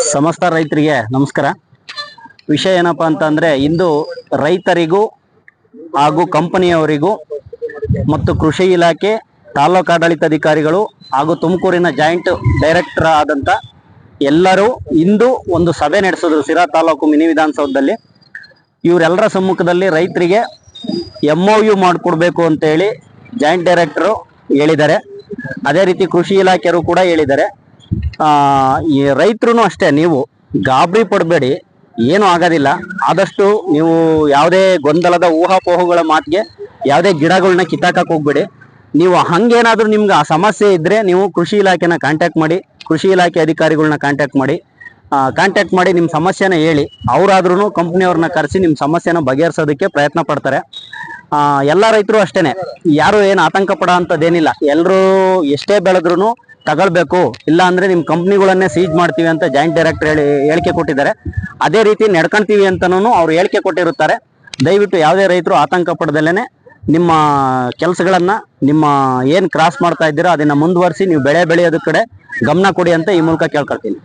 ಸಮಸ್ತ ರೈತರಿಗೆ ನಮಸ್ಕಾರ. ವಿಷಯ ಏನಪ್ಪ ಅಂತಂದ್ರೆ ಇಂದು ರೈತರಿಗೂ ಹಾಗೂ ಕಂಪನಿಯವರಿಗೂ ಮತ್ತು ಕೃಷಿ ಇಲಾಖೆ, ತಾಲೂಕು ಆಡಳಿತಾಧಿಕಾರಿಗಳು ಹಾಗೂ ತುಮಕೂರಿನ ಜಾಯಿಂಟ್ ಡೈರೆಕ್ಟರ್ ಆದಂತ ಎಲ್ಲರೂ ಇಂದು ಒಂದು ಸಭೆ ನಡೆಸಿದ್ರು ಸಿರಾ ತಾಲೂಕು ಮಿನಿ ವಿಧಾನಸೌಧದಲ್ಲಿ. ಇವರೆಲ್ಲರ ಸಮ್ಮುಖದಲ್ಲಿ ರೈತರಿಗೆ ಎಂ ಒ ಯು ಮಾಡಿಕೊಡ್ಬೇಕು ಅಂತ ಹೇಳಿ ಜಾಯಿಂಟ್ ಡೈರೆಕ್ಟರು ಹೇಳಿದ್ದಾರೆ. ಅದೇ ರೀತಿ ಕೃಷಿ ಇಲಾಖೆಯವರು ಕೂಡ ಹೇಳಿದ್ದಾರೆ. ಈ ರೈತರು ಅಷ್ಟೇ, ನೀವು ಗಾಬರಿ ಪಡಬೇಡಿ, ಏನು ಆಗೋದಿಲ್ಲ. ಆದಷ್ಟು ನೀವು ಯಾವುದೇ ಗೊಂದಲದ ಊಹಾಪೋಹಗಳ ಮಾತಿಗೆ, ಯಾವುದೇ ಗಿಡಗಳನ್ನ ಕಿತ್ತಾಕಕ್ಕೆ ಹೋಗ್ಬೇಡಿ. ನೀವು ಹಂಗೇನಾದರೂ ನಿಮ್ಗೆ ಆ ಸಮಸ್ಯೆ ಇದ್ದರೆ ನೀವು ಕೃಷಿ ಇಲಾಖೆನ ಕಾಂಟ್ಯಾಕ್ಟ್ ಮಾಡಿ, ಕೃಷಿ ಇಲಾಖೆ ಅಧಿಕಾರಿಗಳನ್ನ ಕಾಂಟ್ಯಾಕ್ಟ್ ಮಾಡಿ ಕಾಂಟ್ಯಾಕ್ಟ್ ಮಾಡಿ ನಿಮ್ಮ ಸಮಸ್ಯೆನ ಹೇಳಿ. ಅವರಾದ್ರೂ ಕಂಪ್ನಿಯವ್ರನ್ನ ಕರೆಸಿ ನಿಮ್ಮ ಸಮಸ್ಯೆನ ಬಗೆಹರಿಸೋದಕ್ಕೆ ಪ್ರಯತ್ನ ಪಡ್ತಾರೆ. ಎಲ್ಲ ರೈತರು ಅಷ್ಟೇ ಯಾರು ಏನು ಆತಂಕ ಪಡೋ ಅಂಥದ್ದೇನಿಲ್ಲ. ಎಲ್ಲರೂ ಎಷ್ಟೇ ಬೆಳೆದ್ರು ತಗೊಳ್ಬೇಕು ಇಲ್ಲ ಅಂದ್ರೆ ನಿಮ್ಮ ಕಂಪ್ನಿಗಳನ್ನೇ ಸೀಜ್ ಮಾಡ್ತೀವಿ ಅಂತ ಜಾಯಿಂಟ್ ಡೈರೆಕ್ಟರ್ ಹೇಳಿ, ಹೇಳಿಕೆ ಕೊಟ್ಟಿದ್ದಾರೆ. ಅದೇ ರೀತಿ ನಡ್ಕೊಂತೀವಿ ಅಂತನೂ ಅವ್ರು ಹೇಳಿಕೆ ಕೊಟ್ಟಿರುತ್ತಾರೆ. ದಯವಿಟ್ಟು ಯಾವುದೇ ರೈತರು ಆತಂಕ ಪಡೆದಲ್ಲೇ ನಿಮ್ಮ ಕೆಲಸಗಳನ್ನ, ನಿಮ್ಮ ಏನು ಕ್ರಾಸ್ ಮಾಡ್ತಾ ಇದ್ದೀರೋ ಅದನ್ನ ಮುಂದುವರಿಸಿ, ನೀವು ಬೆಳೆ ಬೆಳೆಯೋದ ಕಡೆ ಗಮನ ಕೊಡಿ ಅಂತ ಈ ಮೂಲಕ ಕೇಳ್ಕೊಳ್ತೀನಿ.